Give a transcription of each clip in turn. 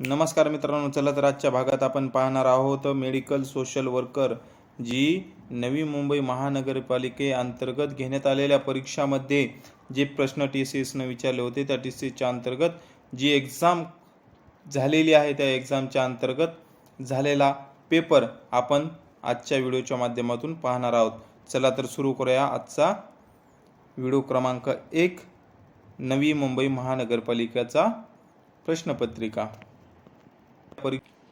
नमस्कार मित्रांनो चला तर आजच्या भागात आपण पाहणार आहोत मेडिकल सोशल वर्कर जी नवी मुंबई महानगरपालिके अंतर्गत घेण्यात आलेल्या परीक्षामध्ये जे प्रश्न टी सी एसनं विचारले होते त्या टी सी एसच्या अंतर्गत जी एक्झाम झालेली आहे त्या एक्झामच्या अंतर्गत झालेला पेपर आपण आजच्या व्हिडिओच्या माध्यमातून पाहणार आहोत. चला तर सुरू करूया आजचा व्हिडिओ क्रमांक एक नवी मुंबई महानगरपालिकेचा प्रश्नपत्रिका.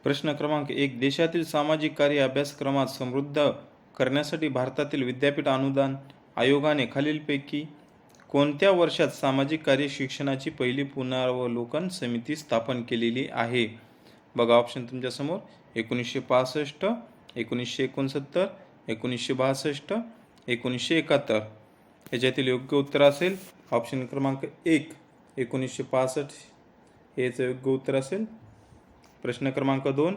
प्रश्न क्रमांक एक देशातील सामाजिक कार्य अभ्यासक्रमात समृद्ध करण्यासाठी भारतातील विद्यापीठ अनुदान आयोगाने खालीलपैकी कोणत्या वर्षात सामाजिक कार्य शिक्षणाची पहिली पुनरावलोकन समिती स्थापन केलेली आहे? बघा ऑप्शन तुमच्यासमोर एकोणीसशे पासष्ट एकोणीसशे एकोणसत्तर एकोणीसशे बासष्ट एकोणीसशे एकाहत्तर. याच्यातील योग्य उत्तर असेल ऑप्शन क्रमांक एक एकोणीसशे पासष्ट. याचं योग्य उत्तर असेल. प्रश्न क्रमांक दोन.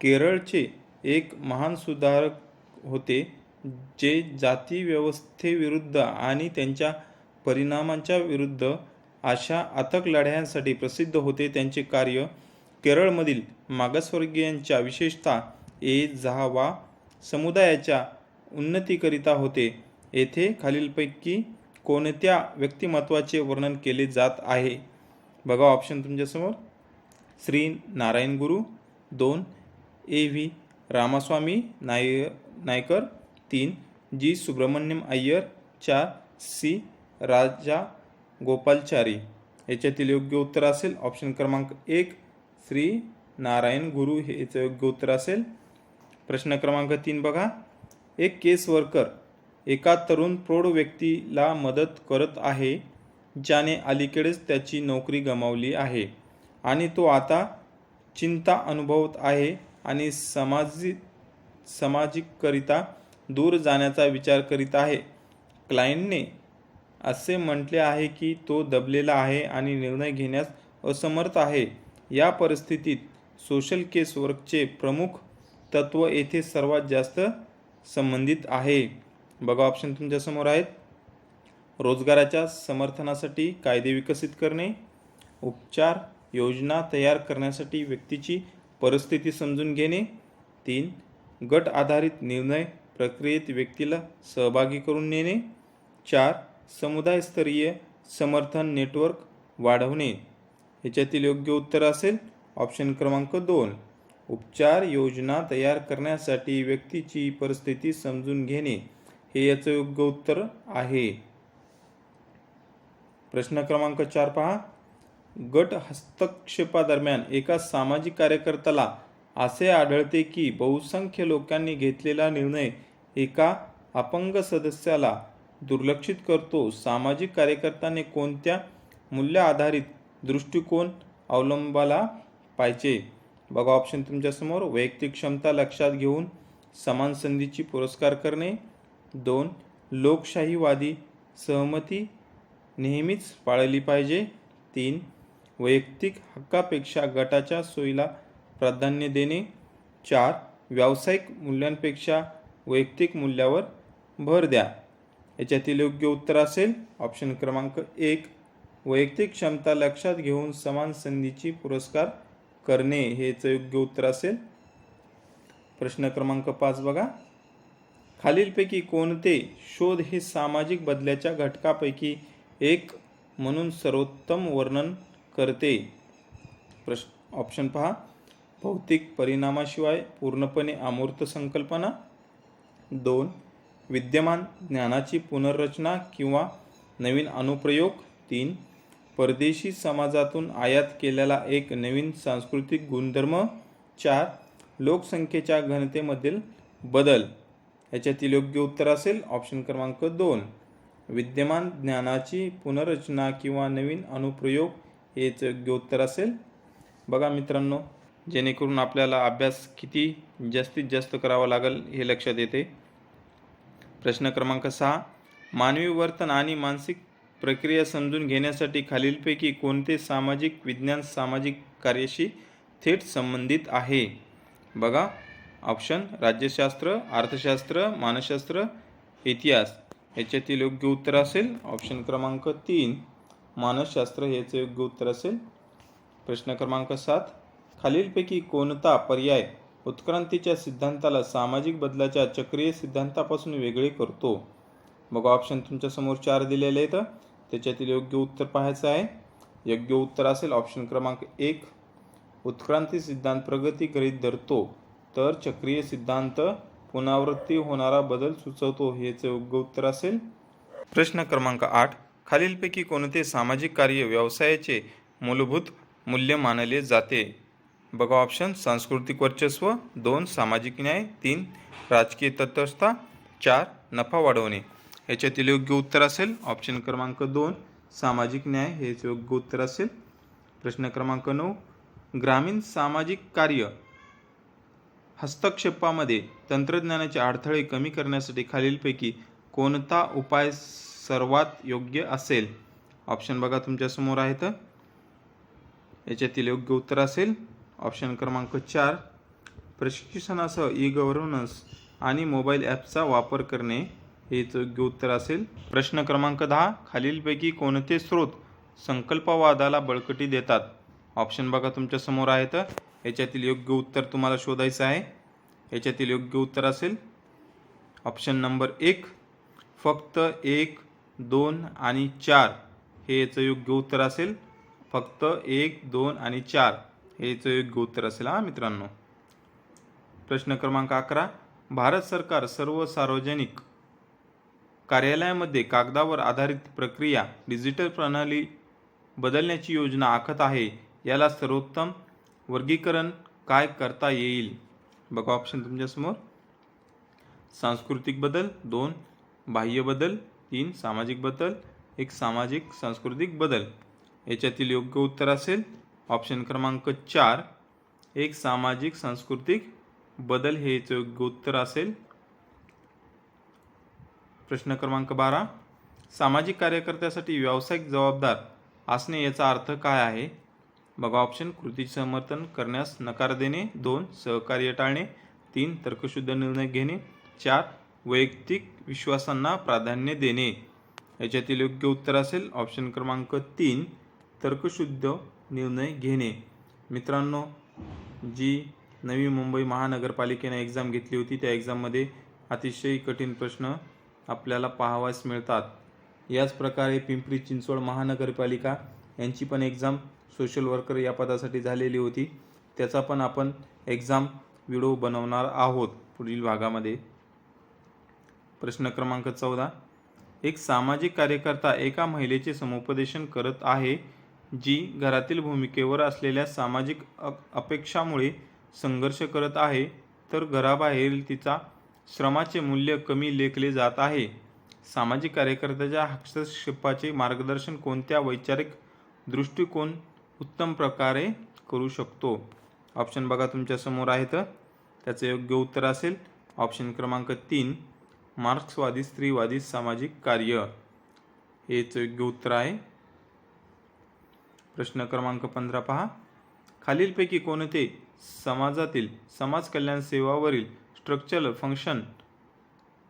केरळचे एक महान सुधारक होते जे जाती व्यवस्थेविरुद्ध आणि त्यांच्या परिणामांच्या विरुद्ध अशा अथक लढ्यांसाठी प्रसिद्ध होते. त्यांचे कार्य केरळमधील मागासवर्गीयांच्या विशेषतः ए झावा समुदायाच्या उन्नतीकरिता होते. येथे खालीलपैकी कोणत्या व्यक्तिमत्वाचे वर्णन केले जात आहे? बघा ऑप्शन तुमच्यासमोर. श्री नारायण गुरु दोन ए व्ही रामास्वामी नाय नायकर तीन जी सुब्रमण्यम अय्यर चार सी राजा गोपालचारी. याच्यातील योग्य उत्तर असेल ऑप्शन क्रमांक एक. श्री नारायण गुरु हे याचं योग्य उत्तर असेल. प्रश्न क्रमांक तीन बघा. एक केस वर्कर एका तरुण प्रौढ व्यक्तीला मदत करत आहे ज्याने अलीकडेच त्याची नोकरी गमावली आहे. आणि तो आता चिंता अनुभवत आहे आणि सामाजिक सामाजिककरिता दूर जाण्याचा विचार करीत आहे. क्लायंटने असे म्हटले आहे की तो दबलेला आहे आणि निर्णय घेण्यास असमर्थ आहे. या परिस्थितीत सोशल केस वर्कचे प्रमुख तत्व येथे सर्वात जास्त संबंधित आहे. बघा ऑप्शन तुमच्यासमोर आहेत. रोजगाराच्या समर्थनासाठी कायदे विकसित करणे उपचार योजना तयार करण्यासाठी व्यक्तीची परिस्थिती समजून घेणे. तीन गट आधारित निर्णय प्रक्रियेत व्यक्तीला सहभागी करून नेणे. चार समुदायस्तरीय समर्थन नेटवर्क वाढवणे. याच्यातील योग्य उत्तर असेल ऑप्शन क्रमांक दोन. उपचार योजना तयार करण्यासाठी व्यक्तीची परिस्थिती समजून घेणे. हे याचं योग्य उत्तर आहे. प्रश्न क्रमांक चार पहा. गट हस्तक्षेपादरम्यान एका सामाजिक कार्यकर्त्याला असे आढळते की बहुसंख्य लोकांनी घेतलेला निर्णय एका अपंग सदस्याला दुर्लक्षित करतो. सामाजिक कार्यकर्त्याने कोणत्या मूल्य आधारित दृष्टिकोन अवलंबाला पाहिजे? बघा ऑप्शन तुमच्यासमोर वैयक्तिक क्षमता लक्षात घेऊन समान संधीची पुरस्कार करणे. दोन लोकशाहीवादी सहमती नेहमीच पाळली पाहिजे. तीन वैयक्तिक हक्कापेक्षा गटाच्या सोयीला प्राधान्य देणे. चार व्यावसायिक मूल्यांपेक्षा वैयक्तिक मूल्यावर भर द्या. याच्यातील योग्य उत्तर असेल ऑप्शन क्रमांक एक. वैयक्तिक क्षमता लक्षात घेऊन समान संधीची पुरस्कार करणे हेच योग्य उत्तर असेल. प्रश्न क्रमांक पाच बघा. खालीलपैकी कोणते शोध हे सामाजिक बदल्याच्या घटकापैकी एक म्हणून सर्वोत्तम वर्णन करते. प्रश्न ऑप्शन पहा. भौतिक परिणामाशिवाय पूर्णपणे अमूर्त संकल्पना. दोन विद्यमान ज्ञानाची पुनर्रचना किंवा नवीन अनुप्रयोग. तीन परदेशी समाजातून आयात केलेला एक नवीन सांस्कृतिक गुणधर्म. चार लोकसंख्येच्या घनतेमधील बदल. याच्यातील योग्य उत्तर असेल ऑप्शन क्रमांक दोन. विद्यमान ज्ञानाची पुनर्रचना किंवा नवीन अनुप्रयोग हेच योग्य उत्तर असेल. बघा मित्रांनो जेणेकरून आपल्याला अभ्यास किती जास्तीत जास्त करावा लागेल हे लक्षात येते. प्रश्न क्रमांक सहा मानवी वर्तन आणि मानसिक प्रक्रिया समजून घेण्यासाठी खालीलपैकी कोणते सामाजिक विज्ञान सामाजिक कार्याशी थेट संबंधित आहे? बघा ऑप्शन राज्यशास्त्र अर्थशास्त्र मानसशास्त्र इतिहास. याच्यातील योग्य उत्तर असेल ऑप्शन क्रमांक तीन. मानसशास्त्र याचे योग्य उत्तर असेल? प्रश्न क्रमांक सात. खालीलपैकी कोणता पर्याय उत्क्रांतीच्या सिद्धांताला सामाजिक बदलाच्या चक्रीय सिद्धांतापासून वेगळे करतो? बघा ऑप्शन तुमच्यासमोर चार दिलेले आहेत. त्याच्यातील योग्य उत्तर पाहायचं आहे. योग्य उत्तर असेल ऑप्शन क्रमांक एक. उत्क्रांती सिद्धांत प्रगती करीत धरतो तर चक्रीय सिद्धांत पुनरावृत्ती होणारा बदल सुचवतो हेच योग्य उत्तर असेल? प्रश्न क्रमांक आठ. खालीलपैकी कोणते सामाजिक कार्य व्यवसायाचे मूलभूत मूल्य मानले जाते? बघा ऑप्शन सांस्कृतिक वर्चस्व दोन सामाजिक न्याय तीन राजकीय तत्वस्था चार नफा वाढवणे. याच्यातील योग्य उत्तर असेल ऑप्शन क्रमांक दोन सामाजिक न्याय हेच योग्य उत्तर असेल. प्रश्न क्रमांक नऊ ग्रामीण सामाजिक कार्य. हस्तक्षेपामध्ये तंत्रज्ञानाचे अडथळे कमी करण्यासाठी खालीलपैकी कोणता उपाय सर्वात योग्य असेल. ऑप्शन बघा तुमच्यासमोर आहेत याच्यातील योग्य उत्तर असेल. ऑप्शन क्रमांक चार. प्रशिक्षणासह ई गव्हर्नन्स आणि मोबाईल ॲपचा वापर करणे हेच योग्य उत्तर असेल. प्रश्न क्रमांक दहा. खालीलपैकी कोणते स्रोत संकल्पवादाला बळकटी देतात? ऑप्शन बघा तुमच्यासमोर आहेत याच्यातील योग्य उत्तर तुम्हाला शोधायचं आहे. याच्यातील योग्य उत्तर असेल. ऑप्शन नंबर एक. फक्त एक दोन आणि चार हे याचं योग्य उत्तर असेल. फक्त एक दोन आणि चार हे याचं योग्य उत्तर असेल. हा मित्रांनो. प्रश्न क्रमांक अकरा. भारत सरकार सर्व सार्वजनिक कार्यालयामध्ये कागदावर आधारित प्रक्रिया डिजिटल प्रणाली बदलण्याची योजना आखत आहे. याला सर्वोत्तम वर्गीकरण काय करता येईल? बघा ऑप्शन तुमच्यासमोर. सांस्कृतिक बदल दोन. बाह्य बदल तीन सामाजिक बदल एक सामाजिक सांस्कृतिक बदल. याच्यातील योग्य उत्तर असेल ऑप्शन क्रमांक चार एक सामाजिक सांस्कृतिक बदल हे याचं योग्य उत्तर असेल. प्रश्न क्रमांक बारा सामाजिक कार्यकर्त्यासाठी व्यावसायिक जबाबदार असणे याचा अर्थ काय आहे? बघा ऑप्शन कृती समर्थन करण्यास नकार देणे दोन सहकार्य टाळणे तीन तर्कशुद्ध निर्णय घेणे चार वैयक्तिक विश्वासांना प्राधान्य देणे. याच्यातील योग्य उत्तर असेल ऑप्शन क्रमांक तीन तर्कशुद्ध निर्णय घेणे. मित्रांनो जी नवी मुंबई महानगरपालिकेने एक्झाम घेतली होती त्या एक्झाममध्ये अतिशय कठीण प्रश्न आपल्याला पाहावयास मिळतात. याच प्रकारे पिंपरी चिंचवड महानगरपालिका यांची पण एक्झाम सोशल वर्कर या पदासाठी झालेली होती. त्याचा पण आपण एक्झाम व्हिडिओ बनवणार आहोत पुढील भागामध्ये. प्रश्न क्रमांक चौदा. एक सामाजिक कार्यकर्ता एका महिलेचे समुपदेशन करत आहे जी घरातील भूमिकेवर असलेल्या सामाजिक अ अपेक्षामुळे संघर्ष करत आहे तर घराबाहेरील तिचा श्रमाचे मूल्य कमी लेखले जात आहे. सामाजिक कार्यकर्त्याच्या हस्तक्षेपाचे मार्गदर्शन कोणत्या वैचारिक दृष्टिकोन उत्तम प्रकारे करू शकतो? ऑप्शन बघा तुमच्यासमोर आहेत त्याचं योग्य उत्तर असेल. ऑप्शन क्रमांक तीन. मार्क्सवादी स्त्रीवादी सामाजिक कार्य. हेच योग्य उत्तर आहे. प्रश्न क्रमांक पंधरा पहा. खालीलपैकी कोणते समाजातील समाज कल्याण सेवावरील स्ट्रक्चरल फंक्शन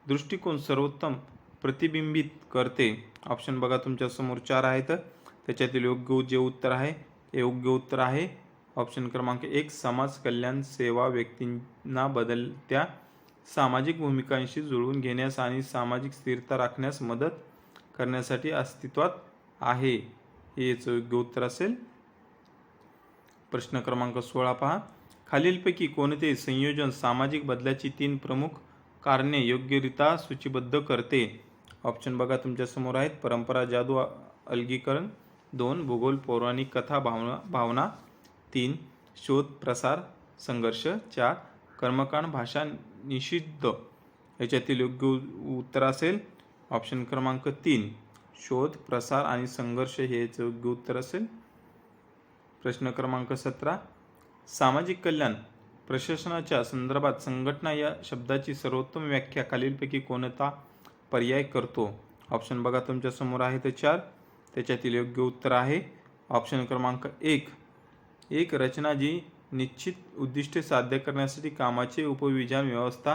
दृष्टिकोन सर्वोत्तम प्रतिबिंबित करते? ऑप्शन बघा तुमच्यासमोर चार आहेत. त्याच्यातील योग्य जे उत्तर आहे ते योग्य उत्तर आहे. ऑप्शन क्रमांक एक समाज कल्याण सेवा व्यक्तींना बदलत्या सामाजिक भूमिकांशी जुळवून घेण्यास आणि सामाजिक स्थिरता राखण्यास मदत करण्यासाठी अस्तित्वात आहे. हे याचं योग्य उत्तर असेल? प्रश्न क्रमांक सोळा पहा. खालीलपैकी कोणते संयोजन सामाजिक बदलाची तीन प्रमुख कारणे योग्यरित्या सूचीबद्ध करते? ऑप्शन बघा तुमच्यासमोर आहेत. परंपरा जादू अलगीकरण. दोन भूगोल पौराणिक कथा भावना भावना. तीन शोध प्रसार संघर्ष. चार कर्मकांड भाषा निषिद्ध. याच्यातील योग्य उ- उत्तर असेल ऑप्शन क्रमांक तीन शोध प्रसार आणि संघर्ष हे याचं योग्य उत्तर असेल. प्रश्न क्रमांक सतरा सामाजिक कल्याण. प्रशासनाच्या संदर्भात संघटना या शब्दाची सर्वोत्तम व्याख्या खालीलपैकी कोणता पर्याय करतो? ऑप्शन बघा तुमच्यासमोर आहे ते चार. त्याच्यातील योग्य उत्तर आहे. ऑप्शन क्रमांक एक. एक रचना जी निश्चित उद्दिष्टे साध्य करण्यासाठी कामाचे उपविजन व्यवस्था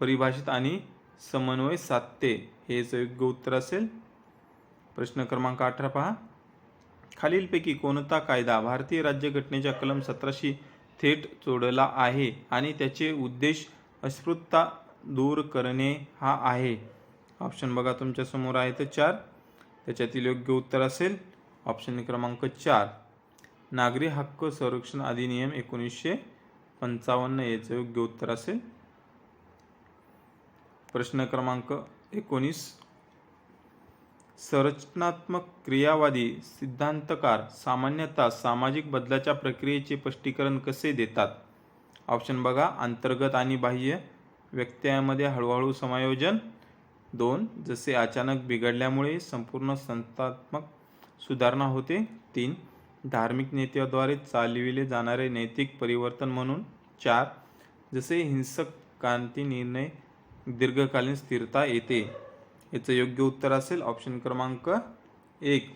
परिभाषित आणि समन्वय साधते. हेच योग्य उत्तर असेल? प्रश्न क्रमांक अठरा पहा. खालीलपैकी कोणता कायदा भारतीय राज्यघटनेच्या कलम सतराशे थेट जोडला आहे आणि त्याचे उद्देश अस्पृतता दूर करणे हा आहे? ऑप्शन बघा तुमच्यासमोर आहे तर चार. त्याच्यातील योग्य उत्तर असेल? ऑप्शन क्रमांक चार. नागरी हक्क संरक्षण अधिनियम एकोणीसशे पंचावन्न याचं योग्य उत्तर असेल. प्रश्न क्रमांक एकोणीस. संरचनात्मक क्रियावादी सिद्धांतकार सामान्यतः सामाजिक बदलाच्या प्रक्रियेचे स्पष्टीकरण कसे देतात? ऑप्शन बघा अंतर्गत आणि बाह्य व्यक्त्यामध्ये हळूहळू समायोजन. दोन जसे अचानक बिघडल्यामुळे संपूर्ण संस्थात्मक सुधारणा होते. तीन धार्मिक नेत्याद्वारे चालविले जाणारे नैतिक परिवर्तन म्हणून चार जसे हिंसक क्रांती निर्णय दीर्घकालीन स्थिरता येते याचं योग्य उत्तर असेल ऑप्शन क्रमांक एक.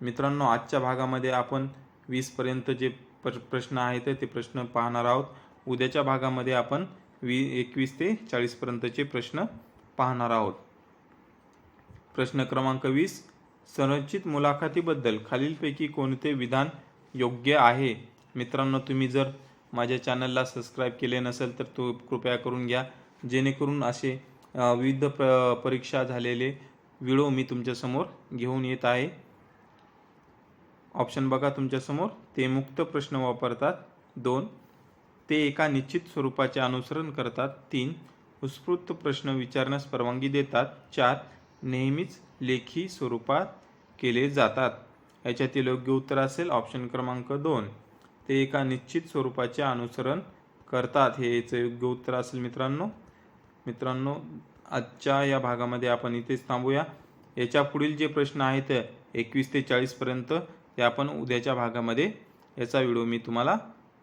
मित्रांनो आजच्या भागामध्ये आपण वीसपर्यंत जे प्र प्रश्न आहेत ते प्रश्न पाहणार आहोत. उद्याच्या भागामध्ये आपण वी एकवीस ते चाळीसपर्यंतचे प्रश्न पाहणार आहोत. प्रश्न क्रमांक वीस संरचित मुलाखतीबद्दल खालीलपैकी कोणते विधान योग्य आहे? मित्रांनो तुम्ही जर माझ्या चॅनलला सबस्क्राईब केले नसेल तर तो कृपया करून घ्या. जेणेकरून असे विविध प्र परीक्षा झालेले व्हिडिओ मी तुमच्यासमोर घेऊन येत आहे. ऑप्शन बघा तुमच्यासमोर ते मुक्त प्रश्न वापरतात. दोन ते एका निश्चित स्वरूपाचे अनुसरण करतात. तीन उत्स्फूर्त प्रश्न विचारण्यास परवानगी देतात. चार नेहमीच लेखी स्वरूपात केले जातात. याच्यातील योग्य उत्तर असेल ऑप्शन क्रमांक दोन. ते एका निश्चित स्वरूपाचे अनुसरण करतात. हे याचं योग्य उत्तर असेल मित्रांनो. मित्रांनो आजच्या या भागामध्ये आपण इथेच थांबूया. याच्या पुढील जे प्रश्न आहेत एकवीस ते चाळीसपर्यंत ते आपण उद्याच्या भागामध्ये याचा व्हिडिओ मी तुम्हाला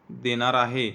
देणार आहे.